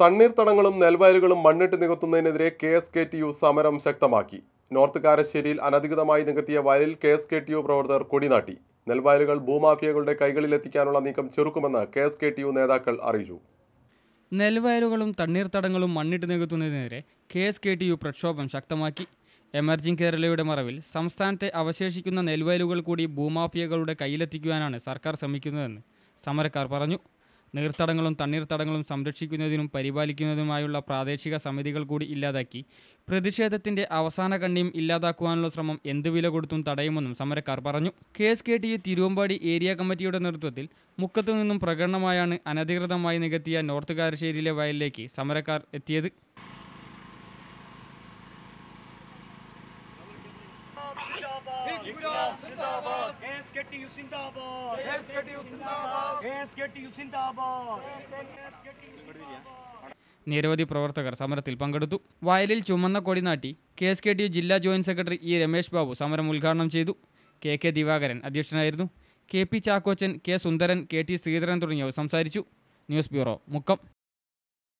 തണ്ണീർത്തടങ്ങളും നെൽവയലുകളും മണ്ണിട്ട് നികത്തുന്നതിനെതിരെ K S K T U സമരം ശക്തമാക്കി. നോർത്ത് കാരശ്ശേരിയിൽ അനധികൃതമായി നികത്തിയ വയലിൽ K S K T U പ്രവർത്തകർ കൊടിനാട്ടി. നെൽവയലുകൾ ഭൂമാഫിയകളുടെ കൈകളിലെത്തിക്കാനുള്ള നീക്കം ചെറുക്കുമെന്ന് K S K T U നേതാക്കൾ അറിയിച്ചു. നെൽവയലുകളും തണ്ണീർത്തടങ്ങളും മണ്ണിട്ട് നികത്തുന്നതിനെതിരെ K S K T U പ്രക്ഷോഭം ശക്തമാക്കി. എമർജിംഗ് കേരളയുടെ മറവിൽ സംസ്ഥാനത്തെ അവശേഷിക്കുന്ന നെൽവയലുകൾ കൂടി ഭൂമാഫിയകളുടെ കയ്യിലെത്തിക്കുവാനാണ് സർക്കാർ ശ്രമിക്കുന്നതെന്ന് സമരക്കാർ പറഞ്ഞു. നീർത്തടങ്ങളും തണ്ണീർത്തടങ്ങളും സംരക്ഷിക്കുന്നതിനും പരിപാലിക്കുന്നതിനുമായുള്ള പ്രാദേശിക സമിതികൾ കൂടി ഇല്ലാതാക്കി. പ്രതിഷേധത്തിന്റെ അവസാന കണ്ണിയും ഇല്ലാതാക്കുവാനുള്ള ശ്രമം എന്ത് വില കൊടുത്തും തടയുമെന്നും സമരക്കാർ പറഞ്ഞു. K S K T Thiruvambady area കമ്മിറ്റിയുടെ നേതൃത്വത്തിൽ മുക്കത്തു നിന്നും പ്രകടനമായാണ് അനധികൃതമായി നികത്തിയ നോർത്ത് കാരശ്ശേരിയിലെ വയലിലേക്ക് സമരക്കാർ എത്തിയത്. നിരവധി പ്രവർത്തകർ സമരത്തിൽ പങ്കെടുത്തു. വയലിൽ ചുമന്ന കൊടി നാട്ടി K S K T U ജില്ലാ joint secretary E Ramesh Babu സമരം ഉദ്ഘാടനം ചെയ്തു. കെ കെ ദിവാകരൻ അധ്യക്ഷനായിരുന്നു. K P Chackochan K Sundaran K T Sreedharan തുടങ്ങിയവർ സംസാരിച്ചു. News bureau Mukkam.